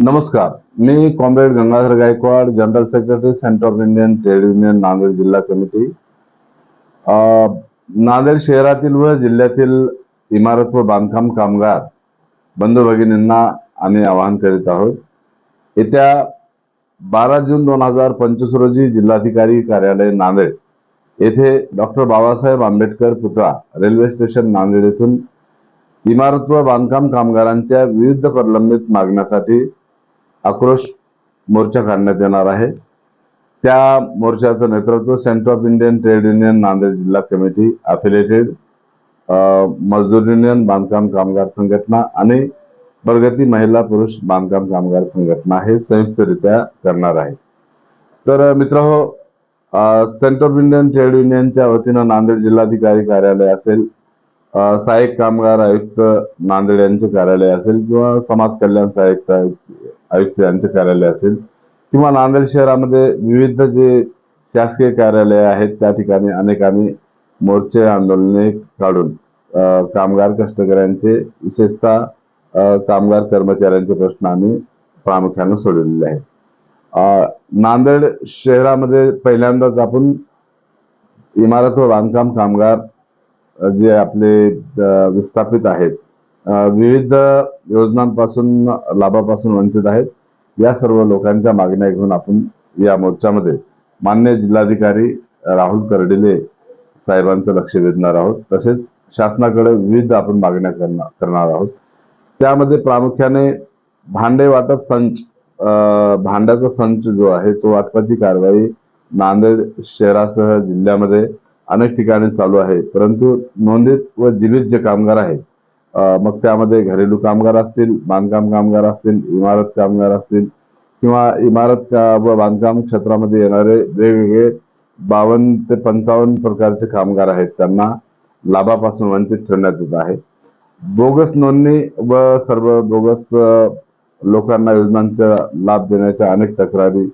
नमस्कार मी comrade Gangadhar Gaikwad general secretary centre of Indian trade union Nanded जिल्हा committee. Nanded शहरातील व जिल्ह्यातील इमारत व बांधकाम कामगार बंधू भगिनींना आम्ही आवाहन करीत आहोत. येत्या बारा जून दोन हजार पंचवीस रोजी जिल्हाधिकारी कार्यालय नांदेड येथे डॉक्टर बाबासाहेब आंबेडकर पुतळा रेल्वे स्टेशन नांदेड येथून इमारत व बांधकाम कामगारांच्या विविध प्रलंबित मागण्यासाठी आक्रोश मोर्चा काढण्यात येणार आहे. त्या मोर्चाचं नेतृत्व centre of Indian trade union Nanded जिल्हा कमिटी अफिलेटेड मजदूर युनियन बांधकाम कामगार संघटना आणि प्रगती महिला पुरुष बांधकाम कामगार संघटना हे संयुक्तरित्या करणार आहे. तर मित्र सेंटर ऑफ इंडियन ट्रेड युनियनच्या वतीनं नांदेड जिल्हाधिकारी कार्यालय असेल सहाय्यक कामगार आयुक्त नांदेड यांचे कार्यालय असेल किंवा समाज कल्याण सहाय्यक आयुक्त- यांचे कार्यालय असेल किंवा नांदेड शहरामध्ये विविध जे शासकीय कार्यालय आहेत त्या ठिकाणी अनेकांनी मोर्चे आंदोलने काढून कामगार कष्टकऱ्यांचे विशेषतः कामगार कर्मचाऱ्यांचे प्रश्न आम्ही प्रामुख्याने सोडवलेले आहेत. नांदेड शहरामध्ये पहिल्यांदाच आपण इमारत व बांधकाम कामगार जे आपले विस्थापित आहेत विविध योजनांपासून लाभापासून वंचित आहेत. या सर्व लोकांच्या मागण्या घेऊन आपण या मोर्चामध्ये मान्य जिल्हाधिकारी राहुल कर्डिले साहेबांचं लक्ष वेधणार आहोत. तसेच शासनाकडे विविध आपण मागण्या करणार करणार आहोत. त्यामध्ये प्रामुख्याने भांडे वाटप संच भांड्याचा संच जो आहे तो वाटपाची कारवाई नांदेड शहरासह जिल्ह्यामध्ये अनेक ठिकाणी चालू आहे. परंतु नोंदीत व जीवित जे कामगार आहेत मग त्यामध्ये घरेलू कामगार असतील बांधकाम कामगार असतील इमारत कामगार असतील किंवा इमारत का- व बांधकाम क्षेत्रामध्ये येणारे वेगवेगळे बावन्न ते पंचावन्न प्रकारचे कामगार आहेत. त्यांना लाभापासून वंचित ठेवण्यात येत आहे. बोगस नोंदणी व सर्व बोगस लोकांना योजनांचा लाभ देण्याच्या अनेक तक्रारी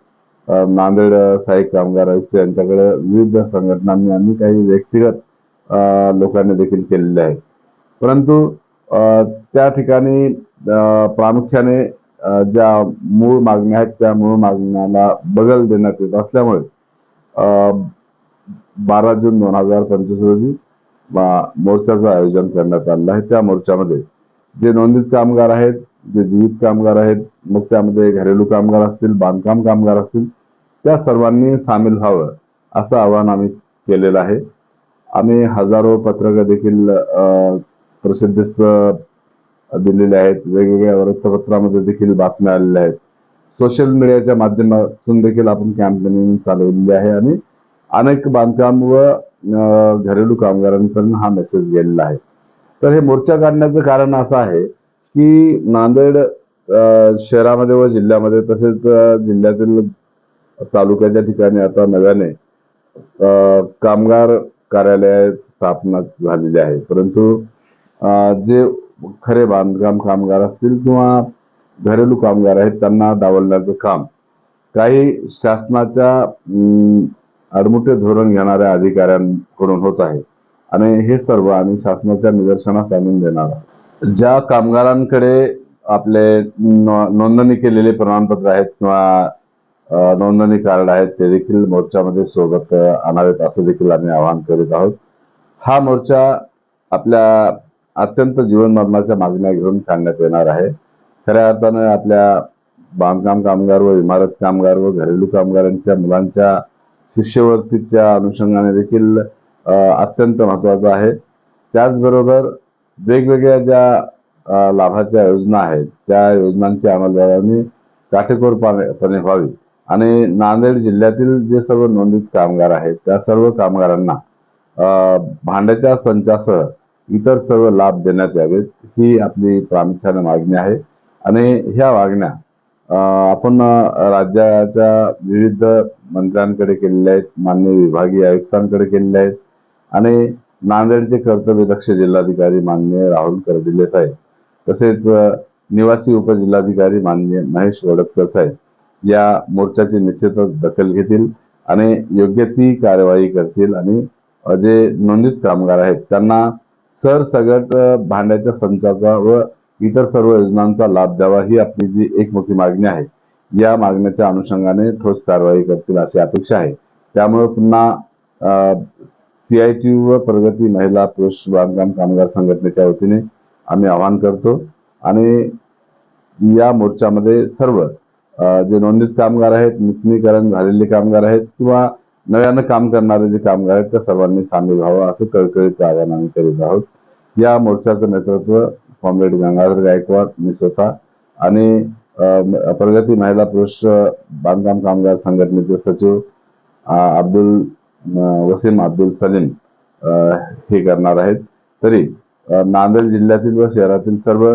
नांदेड सहाय्यक कामगार आयुक्त यांच्याकडे विविध संघटनांनी आणि काही व्यक्तिगत लोकांनी देखील केलेले आहे परंतु त्या ठिकाणी प्रामुख्याने ज्या मूळ मागण्या आहेत त्या मूळ मागण्याला बदल देण्यात येत असल्यामुळे बारा जून दोन हजार पंचवीस रोजी मोर्चाचं आयोजन करण्यात आलेलं आहे. त्या मोर्चामध्ये जे नोंदित कामगार आहेत जे जीवित कामगार आहेत मग त्यामध्ये घरेलू कामगार असतील बांधकाम कामगार असतील त्या सर्वांनी सामील व्हावं असं आवाहन आम्ही केलेलं आहे. आम्ही हजारो पत्रकं देखील प्रसिद्धीस दिलेले आहेत. वेगवेगळ्या वृत्तपत्रामध्ये देखील बातम्या आलेल्या आहेत. सोशल मीडियाच्या माध्यमातून देखील आपण कॅम्पेनिंग चालवलेली आहे आणि अनेक बांधकाम व घरेलू कामगारांपर्यंत हा मेसेज गेलेला आहे. तर हे मोर्चा काढण्याचं कारण असं आहे की नांदेड शहरामध्ये व जिल्ह्यामध्ये तसेच जिल्ह्यातील तालुक्याच्या ठिकाणी आता नव्याने कामगार कार्यालय स्थापना झालेली आहे. परंतु जे खरे बांधकाम कामगार असतील किंवा घरेलू कामगार आहेत त्यांना डावलण्याचं काम. काही शासनाच्या अडमुठे आडमुठे धोरण घेणाऱ्या अधिकाऱ्यांकडून होत आहे. आणि हे सर्व आम्ही शासनाच्या निदर्शनास आणून देणार आहोत. ज्या कामगारांकडे आपले नोंदणी केलेले प्रमाणपत्र आहेत किंवा नोंदणी कार्ड आहेत ते देखील मोर्चामध्ये सोबत आणावेत असं देखील आम्ही आवाहन करीत आहोत. हा मोर्चा आपल्या अत्यंत जीवनमरणाच्या मागण्या घेऊन सांगण्यात येणार आहे. खऱ्या अर्थानं आपल्या बांधकाम कामगार व इमारत कामगार व घरेलू कामगारांच्या मुलांच्या शिष्यवृत्तीच्या अनुषंगाने देखील अत्यंत महत्वाचं आहे. त्याचबरोबर वेगवेगळ्या ज्या लाभाच्या योजना आहेत त्या योजनांची अंमलबजावणी काटेकोरपणे व्हावी आणि नांदेड जिल्ह्यातील जे सर्व नोंदित कामगार आहेत त्या सर्व कामगारांना भांड्याच्या संचासह इतर सर्व लाभ देण्यात यावेत ही आपली प्रामुख्याने मागणी आहे. आणि ह्या मागण्या आपण राज्याच्या विविध मंत्र्यांकडे केलेल्या आहेत मान्य विभागीय आयुक्तांकडे केलेल्या आहेत आणि नांदेडचे कर्तव्यदक्ष जिल्हाधिकारी मान्य राहुल कर्डिले साहेब तसेच निवासी उपजिल्हाधिकारी मान्य महेश वडतकर साहेब या मोर्चाची निश्चितच दखल घेतील आणि योग्य ती कार्यवाही करतील. आणि जे नोंदित कामगार आहेत त्यांना सरसगट सगळ्यात भांड्याच्या संचाचा व इतर सर्व योजनांचा लाभ द्यावा ही आपली जी एकमुखी मागणी आहे. या मागण्याच्या अनुषंगाने ठोस कारवाई करतील अशी अपेक्षा आहे. त्यामुळे पुन्हा सीआयटी व प्रगती महिला पुरुष बांधकाम कामगार संघटनेच्या वतीने आम्ही आवाहन करतो आणि या मोर्चामध्ये सर्व जे नोंदणीत कामगार आहेत नूतनीकरण झालेले कामगार आहेत किंवा नव्यानं काम करणारे जे कामगार आहेत त्या सर्वांनी सामील व्हावं असं कळकळीचं आवाहन आम्ही करीत आहोत. या मोर्चाचं नेतृत्व कॉम्रेड गंगाधर गायकवाड मी स्वतः आणि प्रगती महिला पुरुष बांधकाम कामगार संघटनेचे सचिव अब्दुल वसीम अब्दुल सलीम हे करणार आहेत. तरी नांदेड जिल्ह्यातील व शहरातील सर्व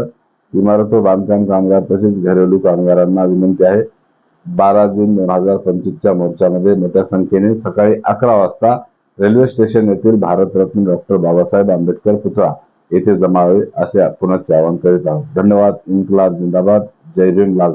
इमारत व बांधकाम कामगार तसेच घरेलू कामगारांना विनंती आहे. बारा जून दोन हजार पंचवीसच्या मोर्चामध्ये मोठ्या संख्येने सकाळी अकरा वाजता रेल्वे स्टेशन येथील भारतरत्न डॉक्टर बाबासाहेब आंबेडकर पुतळा येथे जमावे असे पुनश्च आवाहन करीत आहोत. धन्यवाद. इन्कलाब जिंदाबाद. जय भीम लाल